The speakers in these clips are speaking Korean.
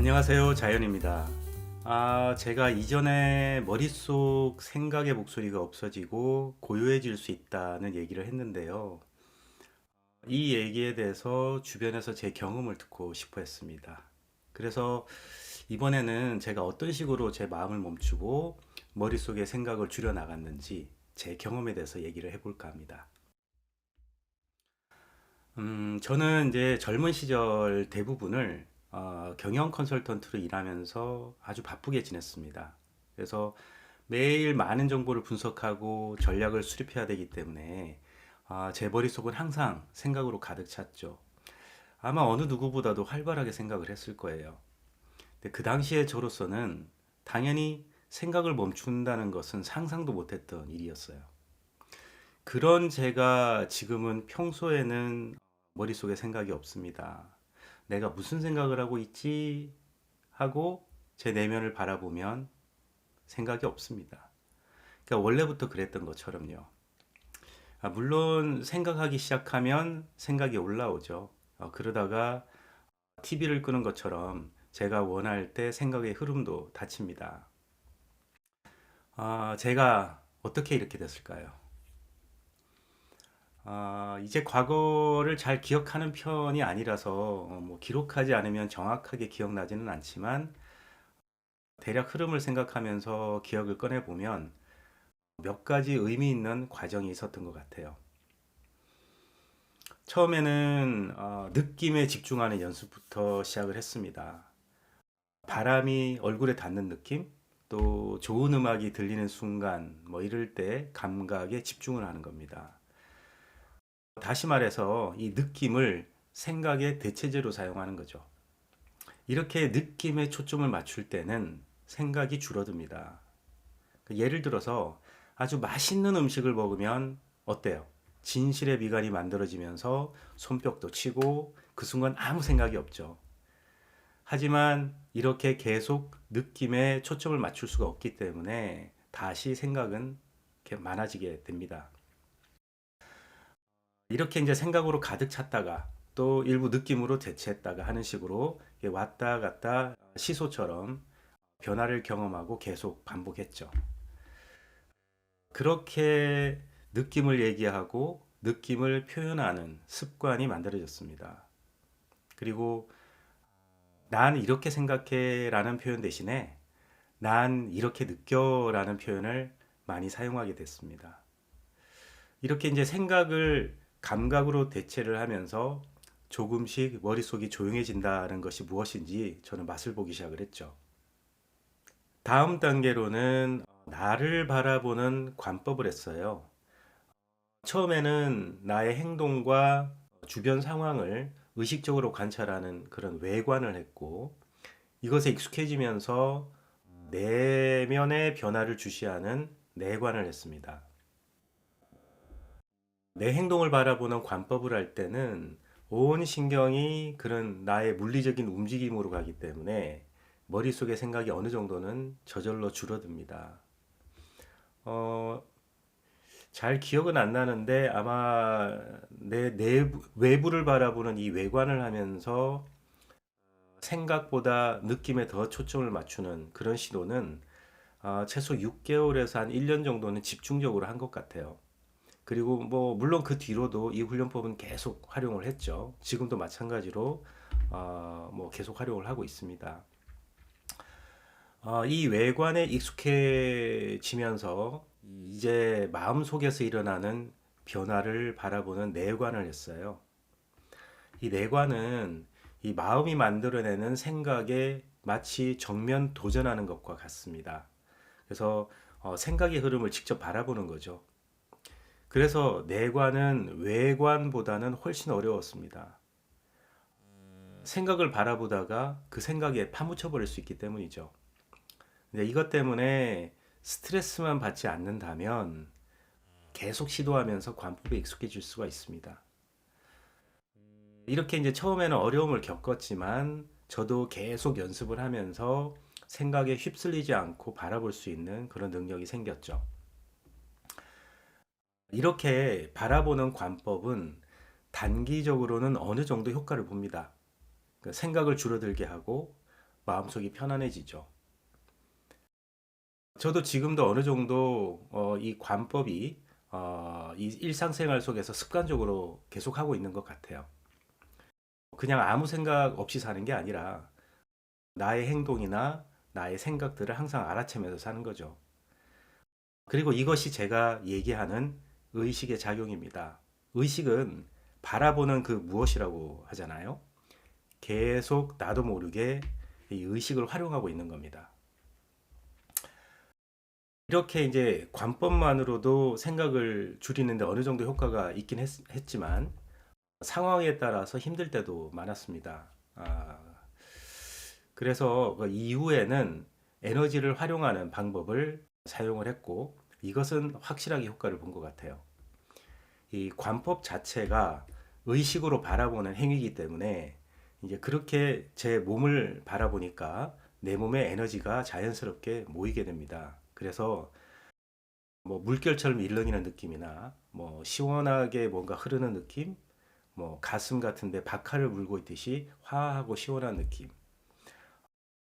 안녕하세요. 자연입니다. 아, 제가 이전에 머릿속 생각의 목소리가 없어지고 고요해질 수 있다는 얘기를 했는데요. 이 얘기에 대해서 주변에서 제 경험을 듣고 싶어 했습니다. 그래서 이번에는 제가 어떤 식으로 제 마음을 멈추고 머릿속의 생각을 줄여 나갔는지 제 경험에 대해서 얘기를 해볼까 합니다. 음, 저는 이제 젊은 시절 대부분을 어, 경영 컨설턴트로 일하면서 아주 바쁘게 지냈습니다. 그래서 매일 많은 정보를 분석하고 전략을 수립해야 되기 때문에 아, 제 머릿속은 항상 생각으로 가득 찼죠. 아마 어느 누구보다도 활발하게 생각을 했을 거예요. 근데 그 당시에 저로서는 당연히 생각을 멈춘다는 것은 상상도 못했던 일이었어요. 그런 제가 지금은 평소에는 머릿속에 생각이 없습니다. 내가 무슨 생각을 하고 있지 하고 제 내면을 바라보면 생각이 없습니다. 그러니까 원래부터 그랬던 것처럼요. 아, 물론 생각하기 시작하면 생각이 올라오죠. 어, 그러다가 TV를 끄는 것처럼 제가 원할 때 생각의 흐름도 닫힙니다. 아, 제가 어떻게 이렇게 됐을까요? 아, 이제 과거를 잘 기억하는 편이 아니라서 어, 뭐 기록하지 않으면 정확하게 기억나지는 않지만 대략 흐름을 생각하면서 기억을 꺼내 보면 몇 가지 의미 있는 과정이 있었던 것 같아요. 처음에는 어, 느낌에 집중하는 연습부터 시작을 했습니다. 바람이 얼굴에 닿는 느낌, 또 좋은 음악이 들리는 순간, 뭐 이럴 때 감각에 집중을 하는 겁니다. 다시 말해서 이 느낌을 생각의 대체제로 사용하는 거죠. 이렇게 느낌에 초점을 맞출 때는 생각이 줄어듭니다. 예를 들어서 아주 맛있는 음식을 먹으면 어때요? 진실의 미간이 만들어지면서 손뼉도 치고 그 순간 아무 생각이 없죠. 하지만 이렇게 계속 느낌에 초점을 맞출 수가 없기 때문에 다시 생각은 많아지게 됩니다. 이렇게 이제 생각으로 가득 찼다가 또 일부 느낌으로 대체했다가 하는 식으로 왔다 갔다 시소처럼 변화를 경험하고 계속 반복했죠. 그렇게 느낌을 얘기하고 느낌을 표현하는 습관이 만들어졌습니다. 그리고 난 이렇게 생각해 라는 표현 대신에 난 이렇게 느껴 라는 표현을 많이 사용하게 됐습니다. 이렇게 이제 생각을 감각으로 대체를 하면서 조금씩 머릿속이 조용해진다는 것이 무엇인지 저는 맛을 보기 시작을 했죠. 다음 단계로는 나를 바라보는 관법을 했어요. 처음에는 나의 행동과 주변 상황을 의식적으로 관찰하는 그런 외관을 했고 이것에 익숙해지면서 내면의 변화를 주시하는 내관을 했습니다. 내 행동을 바라보는 관법을 할 때는 온 신경이 그런 나의 물리적인 움직임으로 가기 때문에 머릿속의 생각이 어느 정도는 저절로 줄어듭니다. 어, 잘 기억은 안 나는데 아마 내 내부, 외부를 바라보는 이 외관을 하면서 생각보다 느낌에 더 초점을 맞추는 그런 시도는 어, 최소 6개월에서 한 1년 정도는 집중적으로 한 것 같아요. 그리고 뭐 물론 그 뒤로도 이 훈련법은 계속 활용을 했죠. 지금도 마찬가지로 어, 뭐 계속 활용을 하고 있습니다. 어, 이 외관에 익숙해지면서 이제 마음 속에서 일어나는 변화를 바라보는 내관을 했어요. 이 내관은 이 마음이 만들어내는 생각에 마치 정면 도전하는 것과 같습니다. 그래서 어, 생각의 흐름을 직접 바라보는 거죠. 그래서 내관은 외관보다는 훨씬 어려웠습니다. 생각을 바라보다가 그 생각에 파묻혀 버릴 수 있기 때문이죠. 근데 이것 때문에 스트레스만 받지 않는다면 계속 시도하면서 관법에 익숙해질 수가 있습니다. 이렇게 이제 처음에는 어려움을 겪었지만 저도 계속 연습을 하면서 생각에 휩쓸리지 않고 바라볼 수 있는 그런 능력이 생겼죠. 이렇게 바라보는 관법은 단기적으로는 어느 정도 효과를 봅니다. 그러니까 생각을 줄어들게 하고 마음속이 편안해지죠. 저도 지금도 어느 정도 어, 이 관법이 어, 이 일상생활 속에서 습관적으로 계속하고 있는 것 같아요. 그냥 아무 생각 없이 사는 게 아니라 나의 행동이나 나의 생각들을 항상 알아채면서 사는 거죠. 그리고 이것이 제가 얘기하는 의식의 작용입니다. 의식은 바라보는 그 무엇이라고 하잖아요. 계속 나도 모르게 이 의식을 활용하고 있는 겁니다. 이렇게 이제 관법만으로도 생각을 줄이는데 어느 정도 효과가 있긴 했, 지만 상황에 따라서 힘들 때도 많았습니다. 아, 그래서 그 이후에는 에너지를 활용하는 방법을 사용을 했고 이것은 확실하게 효과를 본 것 같아요. 이 관법 자체가 의식으로 바라보는 행위이기 때문에 이제 그렇게 제 몸을 바라보니까 내 몸에 에너지가 자연스럽게 모이게 됩니다. 그래서 뭐 물결처럼 일렁이는 느낌이나 뭐 시원하게 뭔가 흐르는 느낌, 뭐 가슴 같은데 박하를 물고 있듯이 화하고 시원한 느낌,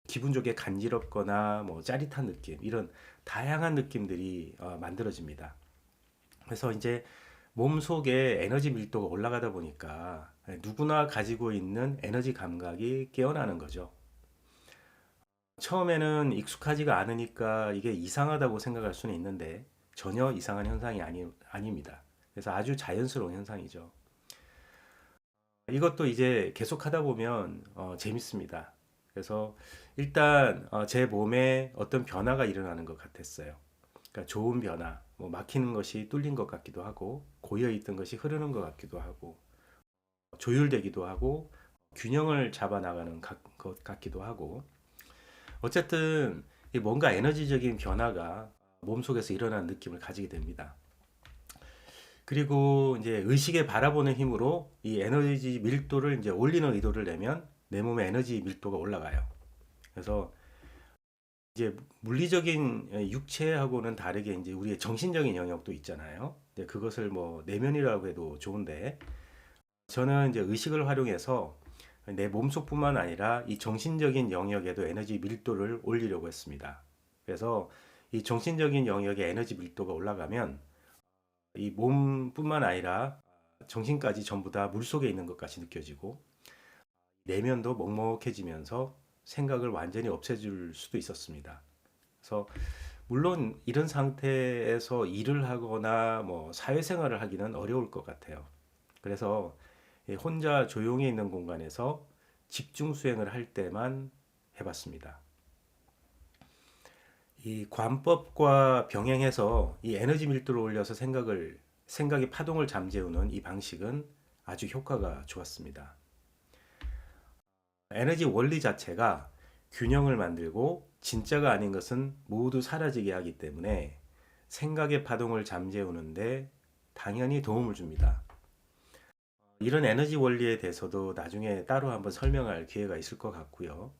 기분 좋게 간지럽거나 뭐 짜릿한 느낌 이런 다양한 느낌들이 어, 만들어집니다. 그래서 이제 몸 속에 에너지 밀도가 올라가다 보니까 누구나 가지고 있는 에너지 감각이 깨어나는 거죠. 처음에는 익숙하지가 않으니까 이게 이상하다고 생각할 수는 있는데 전혀 이상한 현상이 아니, 아닙니다. 그래서 아주 자연스러운 현상이죠. 이것도 이제 계속 하다 보면 어, 재밌습니다. 그래서 일단 어, 제 몸에 어떤 변화가 일어나는 것 같았어요. 그러니까 좋은 변화, 뭐 막히는 것이 뚫린 것 같기도 하고 고여 있던 것이 흐르는 것 같기도 하고 조율되기도 하고 균형을 잡아 나가는 것 같기도 하고 어쨌든 이 뭔가 에너지적인 변화가 몸속에서 일어나는 느낌을 가지게 됩니다. 그리고 이제 의식에 바라보는 힘으로 이 에너지 밀도를 이제 올리는 의도를 내면 내 몸의 에너지 밀도가 올라가요. 그래서 이제 물리적인 육체하고는 다르게 이제 우리의 정신적인 영역도 있잖아요. 근데 그것을 뭐 내면이라고 해도 좋은데 저는 이제 의식을 활용해서 내 몸속뿐만 아니라 이 정신적인 영역에도 에너지 밀도를 올리려고 했습니다. 그래서 이 정신적인 영역의 에너지 밀도가 올라가면 이 몸뿐만 아니라 정신까지 전부 다 물속에 있는 것 같이 느껴지고 내면도 먹먹해지면서 생각을 완전히 없애줄 수도 있었습니다. 그래서 물론 이런 상태에서 일을 하거나 뭐 사회생활을 하기는 어려울 것 같아요. 그래서 혼자 조용히 있는 공간에서 집중 수행을 할 때만 해봤습니다. 이 관법과 병행해서 이 에너지 밀도를 올려서 생각을 생각의 파동을 잠재우는 이 방식은 아주 효과가 좋았습니다. 에너지 원리 자체가 균형을 만들고 진짜가 아닌 것은 모두 사라지게 하기 때문에 생각의 파동을 잠재우는데 당연히 도움을 줍니다. 이런 에너지 원리에 대해서도 나중에 따로 한번 설명할 기회가 있을 것 같고요.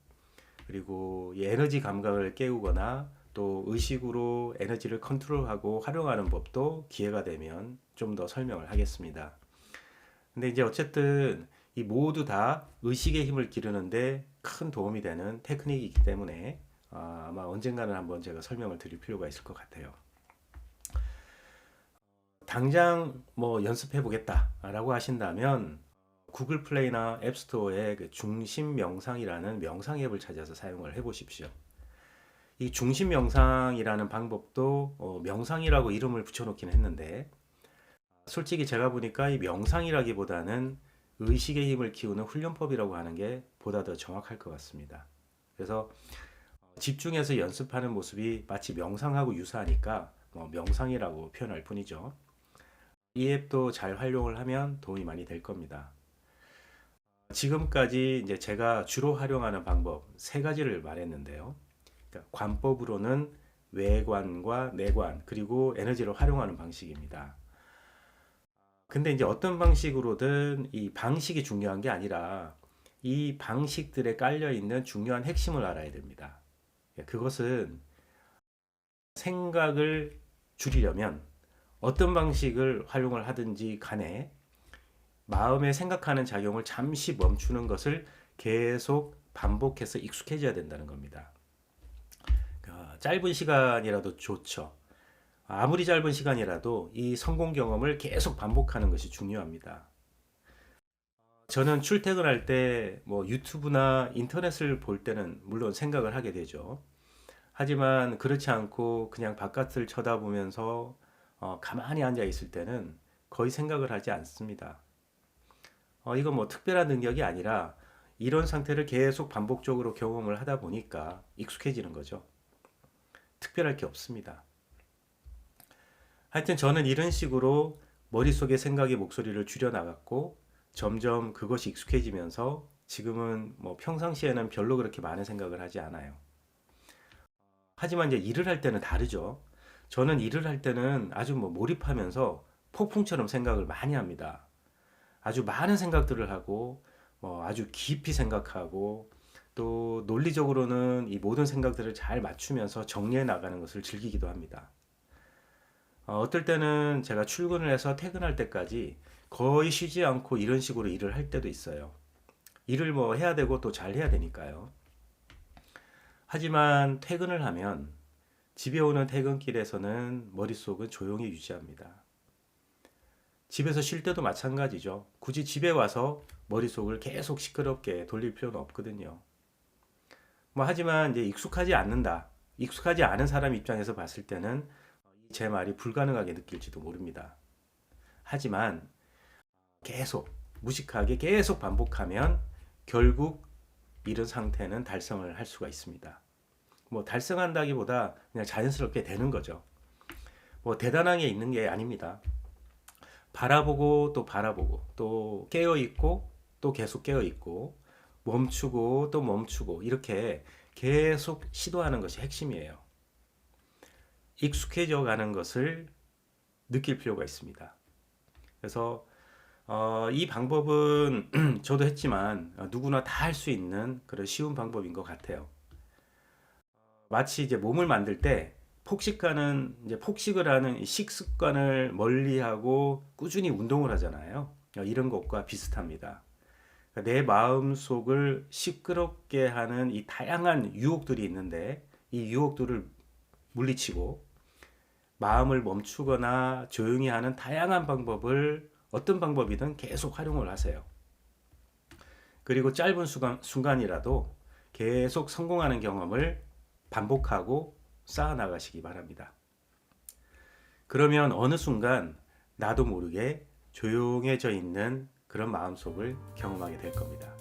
그리고 이 에너지 감각을 깨우거나 또 의식으로 에너지를 컨트롤하고 활용하는 법도 기회가 되면 좀 더 설명을 하겠습니다. 근데 이제 어쨌든 이 모두 다 의식의 힘을 기르는데 큰 도움이 되는 테크닉이기 때문에 아, 아마 언젠가는 한번 제가 설명을 드릴 필요가 있을 것 같아요. 당장 뭐 연습해 보겠다라고 하신다면 구글 플레이나 앱스토어에 그 중심 명상이라는 명상 앱을 찾아서 사용을 해 보십시오. 이 중심 명상이라는 방법도 어, 명상이라고 이름을 붙여놓긴 했는데 솔직히 제가 보니까 이 명상이라기보다는 의식의 힘을 키우는 훈련법이라고 하는 게 보다 더 정확할 것 같습니다. 그래서 집중해서 연습하는 모습이 마치 명상하고 유사하니까 뭐 명상이라고 표현할 뿐이죠. 이 앱도 잘 활용을 하면 도움이 많이 될 겁니다. 지금까지 이제 제가 주로 활용하는 방법 세 가지를 말했는데요. 그러니까 관법으로는 외관과 내관 그리고 에너지를 활용하는 방식입니다. 근데 이제 어떤 방식으로든 이 방식이 중요한 게 아니라 이 방식들에 깔려 있는 중요한 핵심을 알아야 됩니다. 그것은 생각을 줄이려면 어떤 방식을 활용을 하든지 간에 마음에 생각하는 작용을 잠시 멈추는 것을 계속 반복해서 익숙해져야 된다는 겁니다. 어, 짧은 시간이라도 좋죠. 아무리 짧은 시간이라도 이 성공 경험을 계속 반복하는 것이 중요합니다. 저는 출퇴근할 때 뭐 유튜브나 인터넷을 볼 때는 물론 생각을 하게 되죠. 하지만 그렇지 않고 그냥 바깥을 쳐다보면서 어, 가만히 앉아 있을 때는 거의 생각을 하지 않습니다. 어, 이건 뭐 특별한 능력이 아니라 이런 상태를 계속 반복적으로 경험을 하다 보니까 익숙해지는 거죠. 특별할 게 없습니다. 하여튼 저는 이런 식으로 머릿속에 생각의 목소리를 줄여나갔고 점점 그것이 익숙해지면서 지금은 뭐 평상시에는 별로 그렇게 많은 생각을 하지 않아요. 하지만 이제 일을 할 때는 다르죠. 저는 일을 할 때는 아주 뭐 몰입하면서 폭풍처럼 생각을 많이 합니다. 아주 많은 생각들을 하고 뭐 아주 깊이 생각하고 또 논리적으로는 이 모든 생각들을 잘 맞추면서 정리해 나가는 것을 즐기기도 합니다. 어, 어떨 때는 제가 출근을 해서 퇴근할 때까지 거의 쉬지 않고 이런 식으로 일을 할 때도 있어요. 일을 뭐 해야 되고 또 잘 해야 되니까요. 하지만 퇴근을 하면 집에 오는 퇴근길에서는 머릿속은 조용히 유지합니다. 집에서 쉴 때도 마찬가지죠. 굳이 집에 와서 머릿속을 계속 시끄럽게 돌릴 필요는 없거든요. 뭐 하지만 이제 익숙하지 않는다. 익숙하지 않은 사람 입장에서 봤을 때는 제 말이 불가능하게 느낄지도 모릅니다. 하지만 계속 무식하게 계속 반복하면 결국 이런 상태는 달성을 할 수가 있습니다. 뭐 달성한다기보다 그냥 자연스럽게 되는 거죠. 뭐 대단한 게 있는 게 아닙니다. 바라보고 또 바라보고 또 깨어 있고 또 계속 깨어 있고 멈추고 또 멈추고 이렇게 계속 시도하는 것이 핵심이에요. 익숙해져 가는 것을 느낄 필요가 있습니다. 그래서 어, 이 방법은 저도 했지만 어, 누구나 다 할 수 있는 그런 쉬운 방법인 것 같아요. 마치 이제 몸을 만들 때 폭식하는 이제 폭식을 하는 이 식습관을 멀리하고 꾸준히 운동을 하잖아요. 어, 이런 것과 비슷합니다. 그러니까 내 마음 속을 시끄럽게 하는 이 다양한 유혹들이 있는데 이 유혹들을 물리치고 마음을 멈추거나 조용히 하는 다양한 방법을 어떤 방법이든 계속 활용을 하세요. 그리고 짧은 순간, 순간 이라도 계속 성공하는 경험을 반복하고 쌓아 나가시기 바랍니다. 그러면 어느 순간 나도 모르게 조용해져 있는 그런 마음속을 경험하게 될 겁니다.